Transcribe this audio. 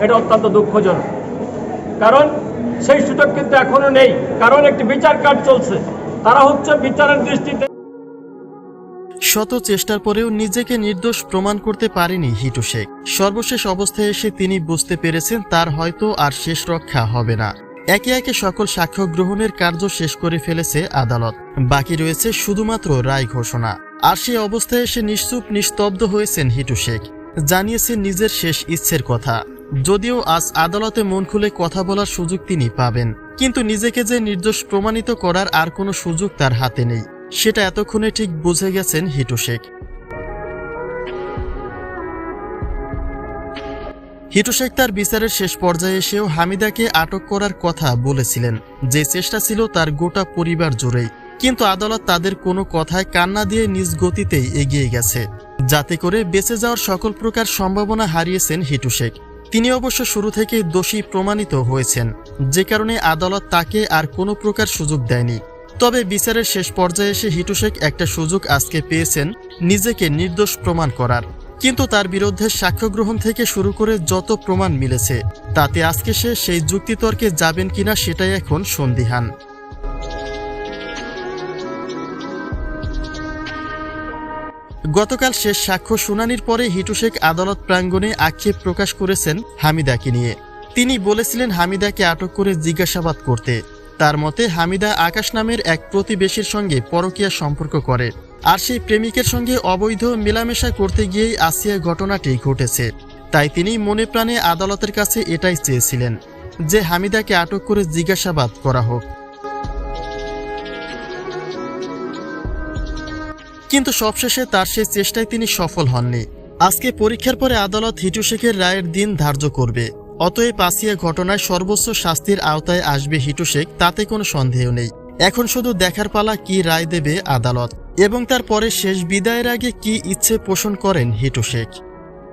এটা অত্যন্ত দুঃখজনক। কারণ সেই সুযোগ কিন্তু এখনও নেই। কারণ একটি বিচার কাজ চলছে। তারা হচ্ছে বিচারের দৃষ্টিতে শত চেষ্টার পরেও নিজেকে নির্দোষ প্রমাণ করতে পারেনি হিটু শেখ। সর্বশেষ অবস্থায় এসে তিনি বুঝতে পেরেছেন তার হয়তো আর শেষ রক্ষা হবে না। একে একে সকল সাক্ষ্য গ্রহণের কার্য শেষ করে ফেলেছে আদালত। বাকি রয়েছে শুধুমাত্র রায় ঘোষণা। আর সেই অবস্থায় এসে নিশ্চুপ নিস্তব্ধ হয়েছেন হিটু শেখ। জানিয়েছেন নিজের শেষ ইচ্ছের কথা। যদিও আজ আদালতে মন খুলে কথা বলার সুযোগ তিনি পাবেন, কিন্তু নিজেকে যে নির্দোষ প্রমাণিত করার আর কোনো সুযোগ তার হাতে নেই। সেটা এতক্ষণে ঠিক বুঝে গেছেন হিটু শেখ। হিটু শেখ তার বিচারের শেষ পর্যায়ে এসেও হামিদাকে আটক করার কথা বলেছিলেন। যে চেষ্টা ছিল তার গোটা পরিবার জুড়েই, কিন্তু আদালত তাদের কোনো কথায় কান্না দিয়ে নিজ গতিতেই এগিয়ে গেছে। যাতে করে বেঁচে যাওয়ার সকল প্রকার সম্ভাবনা হারিয়েছেন হিটু শেখ। তিনি অবশ্য শুরু থেকেই দোষী প্রমাণিত হয়েছেন। যে কারণে আদালত তাকে আর কোনো প্রকার সুযোগ দেয়নি। তবে বিচারের শেষ পর্যায়ে এসে হিটু শেখ একটা সুযোগ আজকে পেয়েছেন নিজেকে নির্দোষ প্রমাণ করার। কিন্তু তার বিরুদ্ধে সাক্ষ্য গ্রহণ থেকে শুরু করে যত প্রমাণ মিলেছে, তাতে আজকে সে সেই যুক্তিতর্কে যাবেন কিনা সেটাই এখন সন্দিহান। গতকাল শেষ সাক্ষ্য শুনানির পরে হিটু শেখ আদালত প্রাঙ্গণে আক্ষেপ প্রকাশ করেছেন হামিদাকে নিয়ে। তিনি বলেছিলেন হামিদাকে আটক করে জিজ্ঞাসাবাদ করতে। তার মতে, হামিদা আকাশ নামের এক প্রতিবেশীর সঙ্গে পরকীয়া সম্পর্ক করে। আর সেই প্রেমিকের সঙ্গে অবৈধ মেলামেশা করতে গিয়েই আসিয়া ঘটনাটি ঘটেছে। তাই তিনি মনে প্রাণে আদালতের কাছে এটাই চেয়েছিলেন যে হামিদাকে আটক করে জিজ্ঞাসাবাদ করা হোক। কিন্তু সবশেষে তার সেই চেষ্টায় তিনি সফল হননি। আজকে পরীক্ষার পরে আদালত হিটু শেখের রায়ের দিন ধার্য করবে। অতএব আসিয়া ঘটনায় সর্বোচ্চ শাস্তির আওতায় আসবে হিটু শেখ, তাতে কোনো সন্দেহ নেই। এখন শুধু দেখার পালা কি রায় দেবে আদালত, এবং তারপরে শেষ বিদায়ের আগে কি ইচ্ছে পোষণ করেন হিটু শেখ।